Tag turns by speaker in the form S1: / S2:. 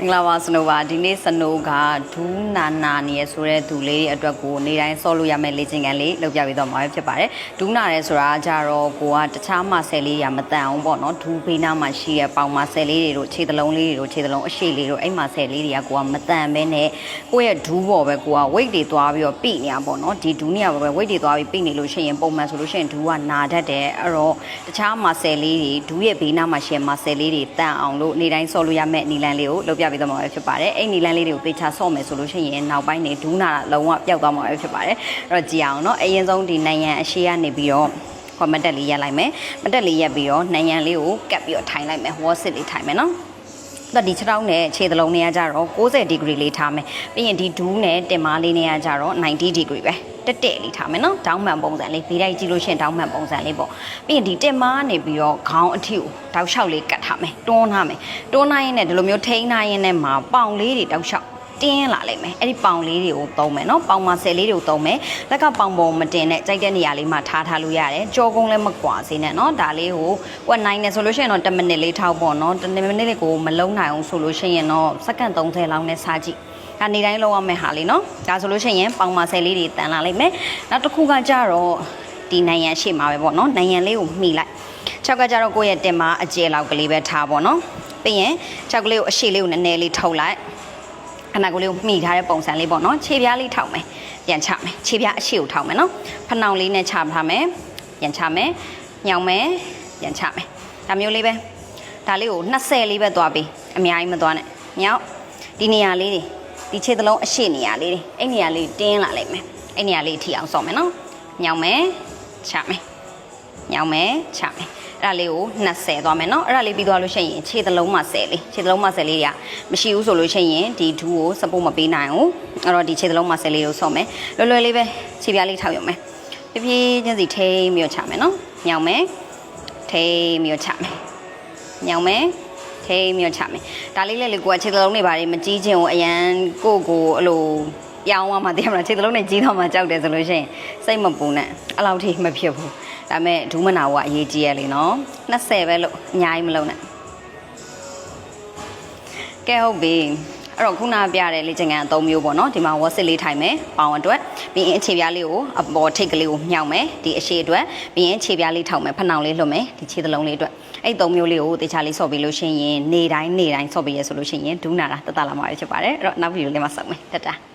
S1: မင်္ဂလာပါစနိုပါဒီနေ့စနိုကဒူးနာနာနေရဆိုတဲ့သူလေးတွေအတွက်ကိုနေတိုင်းဆော့လို့ရမယ့်လေ့ကျင့်ခန်းလေးလုပ်ပြပေးတော့မှာပဲဖြစ်ပါတယ်ဒူးနာရဲဆိုတာကြတော့ကိုကတခြားမဆယ်လေးတွေကမတန်အောင်ပေါ့နော်ဒူးဘေးနားမှာရှိတဲ့ပေါင်မဆယ်လေးတွေတို့ခြေသလုံးလေးတွေတို့ခြေသလုံးအရှိလေးတို့အဲ့မဆယ်လေးတွေကကိုကမတန်ပဲနဲ့ကိုယ့်ရဲ့ဒူးပေါ်ပဲကိုက weight တွေသွားပြီးတော့ပြိနေရပေါ့နော်ဒီဒူးနေရပဲ weight တွေသွားပြီးပြိနေလို့ရှိရင်ပုံမှန်ဆိုလို့ရှိရင်ဒူးကနာတတ်တယ်အဲ့တော့တခြားမဆယ်လေးတွေဒူးရဲ့ဘေးနားမှာရှိတဲ့မဆယ်လေးတွေတန်အောင်လို့နေတိုင်းဆော့လို့ရမယ့်နီလန်လေးကိုလုပ်ပြပေးတော့မှာပဲဖြစ်ပါတယ်အဲ့နီလန်လေးတွေကိုသေချာဆော့မယ်ဆိုလို့ရှိရင်နောက်ပိုင်းနေဒူးနာလုံးဝပျောက်သွားမှာပဲဖြစ်ပါတယ်အဲ့တော့ကြည်အောင်เนาะအရင်ဆုံးဒီနိုင်ငံအရှိကနေပြီးတော့ဟောမတက်လေးရက်လိုက်မယ်မတက်လေးရက်ပြီးတော့နိုင်ငံလေးကိုကပ်ပြီးတော့ထိုင်လိုက်မယ်ဝေါ်စစ်လေးထိုင်မယ်เนาะတော့ဒီခြေထောက်နဲ့ခြေသလုံးတွေကကြတော့60 degree လေးထားမယ်ပြီးရင်ဒီဒူးနဲ့တင်မားလေးတွေကကြတော့90 degree ပဲ တက်တက်လေးထားမယ်နော်ဒေါင်းမှန်ပုံစံလေးဗီလိုက်ကြည့်လို့ရှရင်ဒေါင်းမှန်ပုံစံလေးပေါ့ပြီးရင်ဒီတင်မားနေပြီးတော့ခေါင်းအထိကိုတောက်လျှောက်လေးကတ်ထားမယ်တွန်းထားမယ်တွန်းထားရင်းနဲ့ဒီလိုမျိုးထိန်းထားရင်းနဲ့မှာပေါင်လေးတွေတောက်လျှောက်တင်းလာလိမ့်မယ်အဲ့ဒီပေါင်လေးတွေကိုသုံးမယ်နော်ပေါင်မဆယ်လေးတွေကိုသုံးမယ်လက်ကပေါင်ပုံမတင်နဲ့ကြိုက်တဲ့နေရာလေးမှာထားထားလို့ရတယ်ကြောကုန်းလည်းမကွာစေနဲ့နော်ဒါလေးကိုကွက်နိုင်နေဆိုလို့ရှိရင်တော့10မိနစ်လေးထောက်ပေါ့နော်10မိနစ်လေးကိုမလုံးနိုင်အောင်ဆိုလို့ရှိရင်တော့စက္ကန့်30လောက်နဲ့စားကြည့် ဒါနေတိုင်းလုံးရမယ့်ဟာလေးနော်ဒါဆိုလို့ရှိရင်ပေါင်မဆယ်လေးတွေတန်လာလိမ့်မယ်နောက်တစ်ခုကကြတော့ဒီနိုင်ငံရှေ့မှာပဲပေါ့နော်နိုင်ငံလေးကိုမှီလိုက်ချောက်ကကြတော့ကိုယ့်ရဲ့တင်မအကျဲလောက်ကလေးပဲထားပေါ့နော်ပြီးရင်ချောက်ကလေးကိုအရှိလေးကိုနည်းနည်းလေးထုတ်လိုက်ခဏကိုလေးကိုမှီထားတဲ့ပုံစံလေးပေါ့နော်ခြေပြားလေးထောက်မယ်ပြန်ချမယ်ခြေပြားအရှိကိုထောက်မယ်နော်ဖနှောင်လေးနဲ့ချထားမယ်ပြန်ချမယ်ညောင်မယ်ပြန်ချမယ်ဒါမျိုးလေးပဲဒါလေးကို20လေးပဲသွားပြီးအများကြီးမသွားနဲ့ညောင်ဒီနေရာလေးတွေ ဒီခြေသလုံးအရှိနေရာလေးတွေအဲ့နေရာလေးတင်းလာလိုက်မယ်အဲ့နေရာလေးထီအောင်ဆော့မယ်နော်ညောင်မယ်ချမယ်ညောင်မယ်ချမယ်အဲ့ဒါလေးကို20သွားမယ်เนาะအဲ့ဒါလေးပြီးသွားလို့ရှိရင်ခြေသလုံးမှာ10လေးခြေသလုံးမှာ10လေးတွေကမရှိဘူးဆိုလို့ရှိရင်ဒီဒူးကိုစပို့မပေးနိုင်ဘူးအဲ့တော့ဒီခြေသလုံးမှာ10လေးကိုဆော့မယ်လွယ်လွယ်လေးပဲခြေပြားလေးထောက်ရုံပဲဖြည်းဖြည်းချင်းစီထိမ့်ပြီးတော့ချမယ်เนาะညောင်မယ်ထိမ့်ပြီးတော့ချမယ်ညောင်မယ် ထိမ့်ပြီးတော့ချမယ်ဒါလေးလေးလေးကိုကခြေသလုံးတွေဘာတွေမကြီးချင်းကိုအရန်ကိုယ့်ကိုအဲ့လိုပြောင်းသွားမှသိရမလားခြေသလုံးနဲ့ကြီးတော့မှကြောက်တယ်ဆိုလို့ရှိရင်စိတ်မပူနဲ့အဲ့လောက်ထိမဖြစ်ဘူးဒါပေမဲ့ဒူးမနာကအရေးကြီးရလေနော်20ပဲလို့အများကြီးမလုံးနဲ့ကဲဟုတ်ပြီ အဲ့တော့ခုနပြတဲ့လေ့ကျင့်ခန်းအသုံးမျိုးပေါ့နော်ဒီမှာဝက်စစ်လေးထိုင်မယ်ပေါင်အတွက်ပြီးရင်အခြေပြားလေးကိုအပေါ်ထိတ်ကလေးကိုမြှောက်မယ်ဒီအရှိအတွက်ပြီးရင်ခြေပြားလေးထောက်မယ်ဖနှောင်လေးလွှတ်မယ်ဒီခြေသလုံးလေးအတွက်အဲ့သုံးမျိုးလေးကိုတေချာလေးဆော့ပြီးလို့ရှိရင်နေတိုင်းနေတိုင်းဆော့ပြီးရဆိုလို့ရှိရင်ဒူးနာတာတတလာမှာပဲဖြစ်ပါတယ်အဲ့တော့နောက်ဗီဒီယိုလေးမှာဆော့မယ်တတ